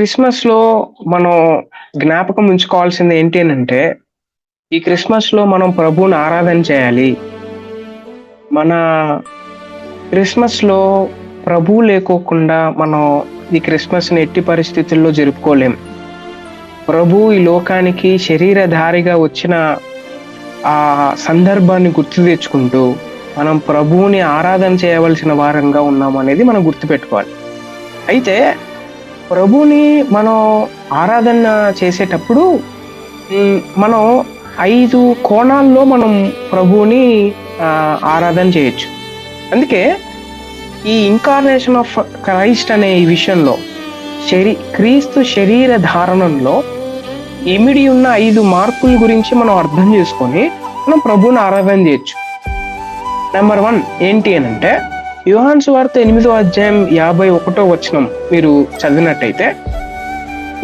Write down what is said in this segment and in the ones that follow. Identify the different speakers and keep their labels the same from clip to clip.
Speaker 1: క్రిస్మస్లో మనం జ్ఞాపకం ఉంచుకోవాల్సింది ఏంటి అని అంటే ఈ క్రిస్మస్లో మనం ప్రభువుని ఆరాధన చేయాలి. మన క్రిస్మస్లో ప్రభువు లేకోకుండా మనం ఈ క్రిస్మస్ని ఎట్టి పరిస్థితుల్లో జరుపుకోలేం. ప్రభు ఈ లోకానికి శరీరధారిగా వచ్చిన ఆ సందర్భాన్ని గుర్తు తెచ్చుకుంటూ మనం ప్రభువుని ఆరాధన చేయవలసిన వారంగా ఉన్నాం అనేది మనం గుర్తుపెట్టుకోవాలి. అయితే ప్రభుని మనం ఆరాధన చేసేటప్పుడు మనం ఐదు కోణాల్లో మనం ప్రభువుని ఆరాధన చేయొచ్చు. అందుకే ఈ ఇన్కార్నేషన్ ఆఫ్ క్రైస్ట్ అనే ఈ విషయంలో శరీ క్రీస్తు శరీర ధారణంలో ఇమిడి ఉన్న ఐదు మార్పుల గురించి మనం అర్థం చేసుకొని మనం ప్రభువుని ఆరాధన చేయొచ్చు. నెంబర్ వన్ ఏంటి అని అంటే యోహాన్ సువార్త ఎనిమిదో అధ్యాయం యాభై ఒకటో వచనం మీరు చదివినట్టయితే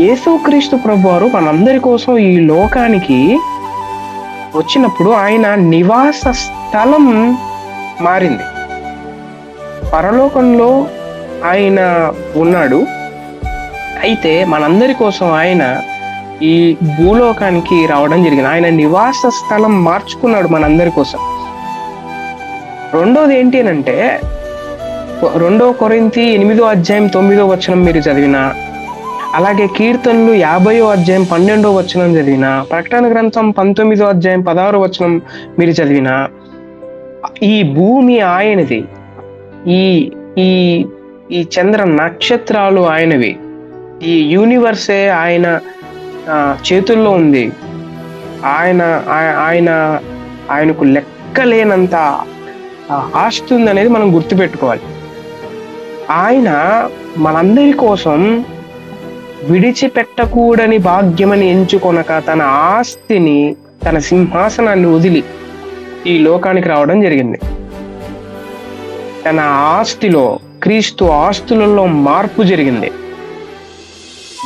Speaker 1: యేసుక్రీస్తు ప్రభు వారు మనందరి కోసం ఈ లోకానికి వచ్చినప్పుడు ఆయన నివాస స్థలం మారింది. పరలోకంలో ఆయన ఉన్నాడు. అయితే మనందరి కోసం ఆయన ఈ భూలోకానికి రావడం జరిగింది. ఆయన నివాస స్థలం మార్చుకున్నాడు మనందరి కోసం. రెండోది ఏంటి అని అంటే రెండో కొరింతి ఎనిమిదో అధ్యాయం తొమ్మిదో వచనం మీరు చదివిన. అలాగే కీర్తనలు యాభయో అధ్యాయం పన్నెండో వచనం చదివిన. ప్రకటన గ్రంథం పంతొమ్మిదో అధ్యాయం పదహారో వచనం మీరు చదివిన. ఈ భూమి ఆయనది. ఈ ఈ ఈ చంద్ర నక్షత్రాలు ఆయనవి. ఈ యూనివర్సే ఆయన చేతుల్లో ఉంది. ఆయన ఆయన ఆయనకు లెక్కలేనంత ఆస్తుంది అనేది మనం గుర్తుపెట్టుకోవాలి. ఆయన మనందరి కోసం విడిచిపెట్టకూడని భాగ్యమని ఎంచుకొనక తన ఆస్తిని తన సింహాసనాన్ని వదిలి ఈ లోకానికి రావడం జరిగింది. తన ఆస్తిలో క్రీస్తు ఆస్తులలో మార్పు జరిగింది.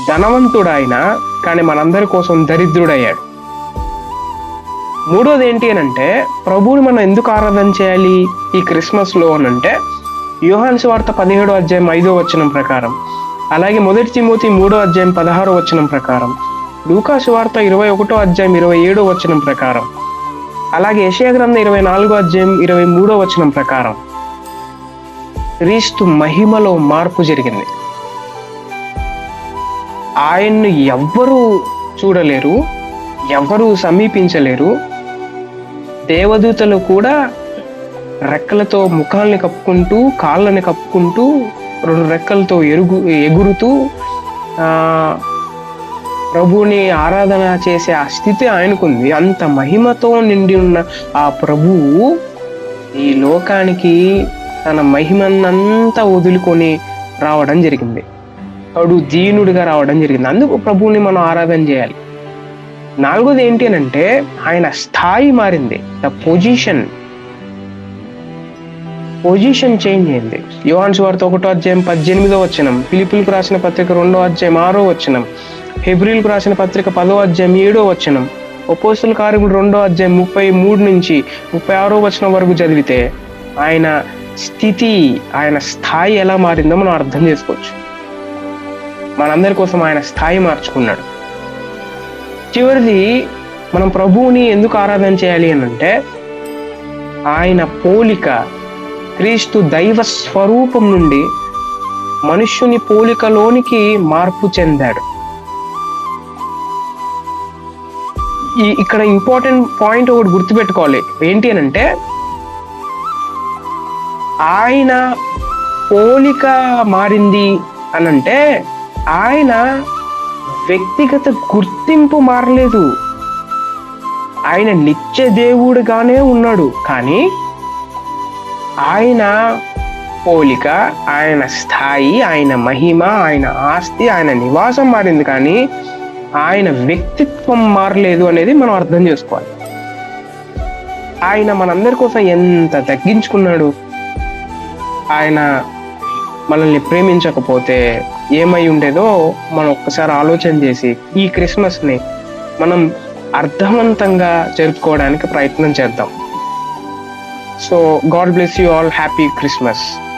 Speaker 1: ధనవంతుడు ఆయన కానీ మనందరి కోసం దరిద్రుడయ్యాడు. మూడోది ఏంటి అని అంటే ప్రభువుని మనం ఎందుకు ఆరాధన చేయాలి ఈ క్రిస్మస్లో అని అంటే యోహాన్ వార్త పదిహేడో అధ్యాయం ఐదో వచనం ప్రకారం. అలాగే మొదటి తిమోతి మూడో అధ్యాయం పదహారో వచనం ప్రకారం. లూకాసు వార్త ఇరవై ఒకటో అధ్యాయం ఇరవై ఏడో వచనం ప్రకారం. అలాగే యెషయా గ్రంథం ఇరవై నాలుగో అధ్యాయం ఇరవై మూడో వచనం ప్రకారం. క్రీస్తు మహిమలో మార్పు జరిగింది. ఆయన్ను ఎవ్వరూ చూడలేరు ఎవరూ సమీపించలేరు. దేవదూతలు కూడా రెక్కలతో ముఖాల్ని కప్పుకుంటూ కాళ్ళని కప్పుకుంటూ రెండు రెక్కలతో ఎరుగు ఎగురుతూ ప్రభుని ప్రభువుని ఆరాధన చేసే ఆ స్థితి ఆయనకుంది. అంత మహిమతో నిండి ఉన్న ఆ ప్రభువు ఈ లోకానికి తన మహిమనంతా వదులుకొని రావడం జరిగింది. కడు దీనుడిగా రావడం జరిగింది. అందుకు ప్రభువుని మనం ఆరాధన చేయాలి. నాలుగోది ఏంటి అని అంటే ఆయన స్థాయి మారింది. ద పొజిషన్ పొజిషన్ చేంజ్ అయింది. యోహాన్ సువార్త ఒకటో అధ్యాయం పద్దెనిమిదో వచనం పిలిపిలకు రాసిన పత్రిక రెండో అధ్యాయం ఆరో వచనం ఫిబ్రిల్కు రాసిన పత్రిక పదో అధ్యాయం ఏడో వచనం ఒపోసుల కార్యములు రెండో అధ్యాయం ముప్పై మూడు నుంచి ముప్పై ఆరో వచనం వరకు చదివితే ఆయన స్థితి ఆయన స్థాయి ఎలా మారిందో మనం అర్థం చేసుకోవచ్చు. మనందరి కోసం ఆయన స్థాయి మార్చుకున్నాడు. చివరిది మనం ప్రభువుని ఎందుకు ఆరాధన చేయాలి అని అంటే ఆయన పోలిక క్రీస్తు దైవ స్వరూపం నుండి మనుష్యుని పోలికలోనికి మార్పు చెందాడు. ఈ ఇక్కడ ఇంపార్టెంట్ పాయింట్ ఒకటి గుర్తుపెట్టుకోవాలి. ఏంటి అని అంటే ఆయన పోలిక మారింది అని అంటే ఆయన వ్యక్తిగత గుర్తింపు మారలేదు. ఆయన నిత్య దేవుడుగానే ఉన్నాడు. కానీ ఆయన పోలిక ఆయన స్థాయి ఆయన మహిమ ఆయన ఆస్తి ఆయన నివాసం మారింది కానీ ఆయన వ్యక్తిత్వం మారలేదు అనేది మనం అర్థం చేసుకోవాలి. ఆయన మనందరి కోసం ఎంత తగ్గించుకున్నాడు? ఆయన మనల్ని ప్రేమించకపోతే ఏమై ఉండేదో మనం ఒక్కసారి ఆలోచన చేసి ఈ క్రిస్మస్ని మనం అర్థవంతంగా జరుపుకోవడానికి ప్రయత్నం చేద్దాం. So, God bless you all. Happy Christmas.